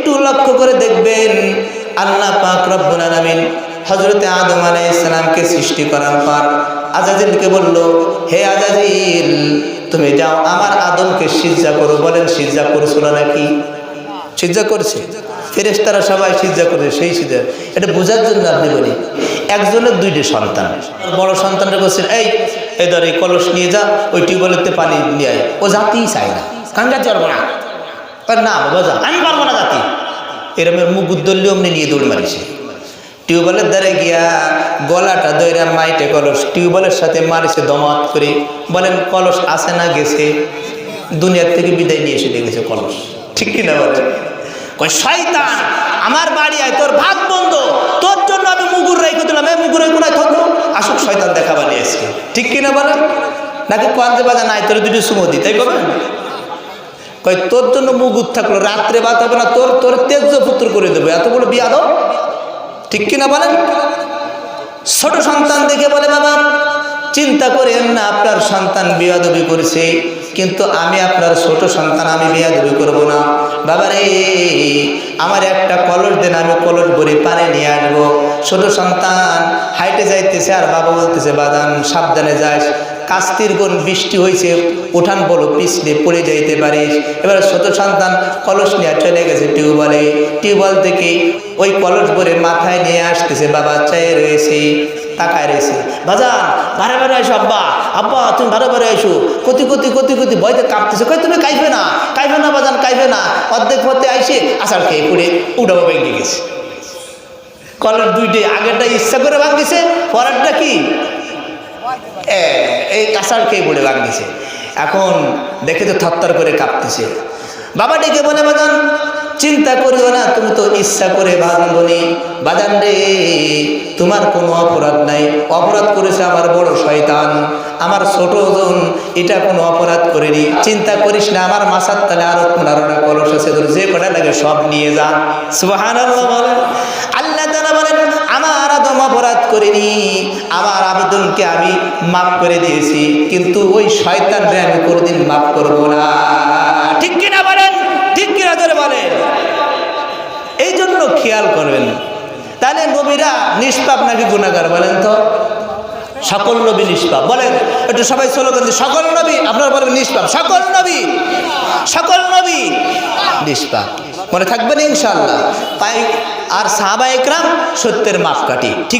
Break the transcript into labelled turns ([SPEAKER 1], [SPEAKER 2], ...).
[SPEAKER 1] একটু লক্ষ্য করে দেখবেন, আল্লাহ পাক রব্বুল আলামিন হজরতে আদম আলাইসালামকে সৃষ্টি করার পর আজাজিলকে বলল, হে আজাজিল, তুমি যাও, আমার আদমকে সিজ্জা করো। বলেন সিজ্জা করছিল নাকি? সিজ্জা করছে। ফেরেশতারা সবাই সিজ্জা করে, সেই সিজ্জা এটা বোঝার জন্য আপনি বলি, একজনের দুইটি সন্তান। বড় সন্তানরা বলছেন এই এই ধর, এই কলস নিয়ে যা, ওই টিউবওয়েলেতে পানি নিয়ে আয়। ও জাতিই চায় না। যাতে পারব না। না বাবা যা আমি পারব না জাতি। এরমের মুখ উদ্দল্য অমনি নিয়ে দৌড় মারিছে। টিউবওয়েলের দ্বারে গিয়া গলাটা দইরা মাইটে কলস টিউবওয়েলের সাথে মারিছে দমাত করে। বলেন, কলস আসে না গেছে? দুনিয়ার থেকে বিদায় নিয়ে এসে দেখেছে কলস। ঠিক কিনা বলেন? কই শয়তান, আমার বাড়ি আয়, তোর ভাত বন্ধ। তোর জন্য আমি মুগুর রেখে দিলাম এই মুগুর কোনায় থাকব আসুক, শয়তান বানিয়ে আজকে। ঠিক কিনা বলেন? নাকি কোয়ান্তে বাজা নাই? তোর দুটো সুমো দিতে করবেন কই তোর জন্য মুগুর থাকল, রাত্রে বাত হবে না, তোর তোর তেজ পুত্র করে দেবো। এত বড় বিয়া দাও ঠিক কিনা বলেন? ছোট সন্তান দেখে বলে, বাবা, চিন্তা করেন না, আপনার সন্তান বিয়াদবি করেছে, কিন্তু আমি আপনার ছোট সন্তান, আমি বিয়াদবি করব না। বাবা রে, আমার একটা কলস দেন, আমি কলস ভরে পানি নিয়ে আসব। ছোট সন্তান হাইটে যাইতেছে আর বাবা বলতেছে বাদান সাবধানে যাস। কাস্তির গুণ বৃষ্টি হয়েছে উঠান বলো পিছলে পড়ে যাইতে পারিস এবার ছোট সন্তান কলস নিয়ে চলে গেছে টিউবওয়েলে। টিউবওয়েল থেকে ওই কলস ভরে মাথায় নিয়ে আসতেছে, বাবা চায়ে রয়েছে, তাকায় রয়েছে। বাজান, বারে বারে আইসো আব্বা। আব্বা, তুমি বারে বারে আইসো। কতি কতি কতি কতি ভয়তে কাঁপতেছে। কই তুমি কাইবে না? কাইবে না বাজান কাইবে না। অর্ধেক পথে আইসে আসার খেয়ে পড়ে উঠাবো ভেঙে গেছে। কলস দুইটাই আগেরটা ইচ্ছা করে ভাঙিছে, পরেরটা কি? এই কাঁসার খেয়ে পড়ে ভাঙিছে এখন দেখে তো থরথর করে কাঁপতেছে। বাবা ডেকে বলে বাজান চিন্তা করিও না, তুমি তো ইচ্ছা করে ভাঙবনি বাজান রে, তোমার কোনো অপরাধ নাই। অপরাধ করেছে আমার বড় শয়তান। আমার ছোট ওজন এটা কোনো অপরাধ করেনি। চিন্তা করিস না, আমার মাসার তালে আরও পনেরোটা কলস আছে। তোর যে কটা লাগে সব নিয়ে যা। সুবাহান বলেন। আল্লাহ তারা বলেন, আমার আদম অপরাধ করিনি। আমার আবেদনকে আমি মাফ করে দিয়েছি, কিন্তু ওই শয়তানরে আমি কোনোদিন মাফ করব না। ঠিক কিনা বলেন? ঠিক কিনা ধরে বলেন? এই জন্য খেয়াল করবেন। তাহলে নবীরা নিষ্পাপ নাকি গুণাগার বলেন তো? সকল নবী নিষ্পাপ। বলেন, একটু সবাই স্লোগান দিন সকল নবী, আপনারা বলেন নিষ্পাপ। সকল নবী সকল নবী নিষ্পাপ। মনে থাকবেন ইনশাল্লাহ তাই আর সাহাবা একরাম সত্যের মাপকাঠি। ঠিক